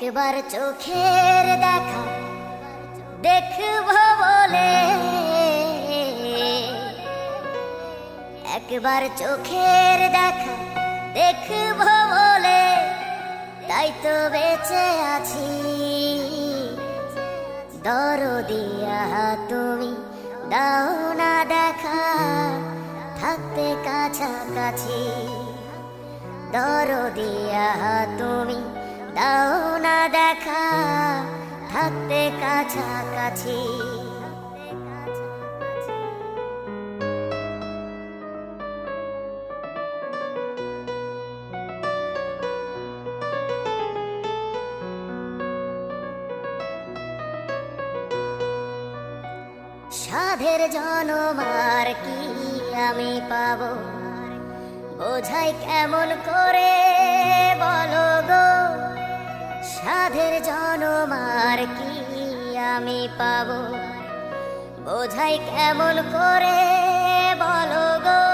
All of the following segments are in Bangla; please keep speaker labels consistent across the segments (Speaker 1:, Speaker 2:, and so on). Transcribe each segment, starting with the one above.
Speaker 1: একবার চোখের দেখা দেখব বলে। একবার চোখের দেখা দেখব বলে। তাই তো বেঁচে আছি। দরদিয়া তুমি, দাও না দেখা। থাকতে কাছাকাছি। দর দিয়া তুমি দাও না দেখা থাকতে কাছাকাছি। সাধের জনমার কি আমি পাবো? বোঝাই কেমন করে সাধের জনমার কি আমি পাবো? বোঝাই কেমন করে বলো গো?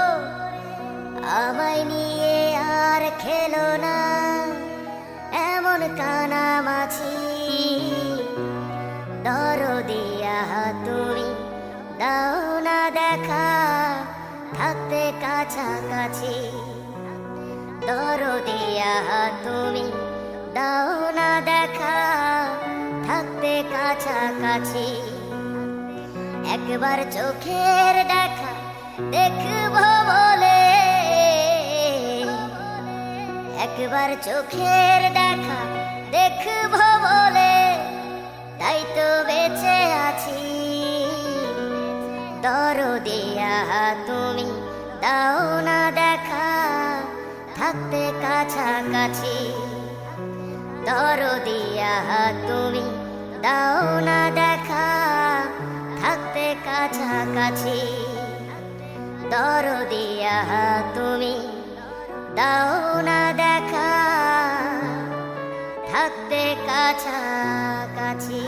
Speaker 1: আমায় নিয়ে আর খেলো না। এমন কানামাছি দরদিয়া তুমি দাও না দেখা। থাকতে কাছাকাছি। দর দিয়া তুমি কাছাকাছি। একবার চোখের দেখা দেখব বলে। একবার চোখের দেখা দেখব বলে। তাই তো বেঁচে আছি। দরদিয়া তুমি, দাও না দেখা। থাকতে কাছাকাছি। দরদিয়া তুমি দাও না দেখা থাকতে কাছাকাছি। দর দিয়া তুমি দাও না দেখা থাকতে কাছাকাছি।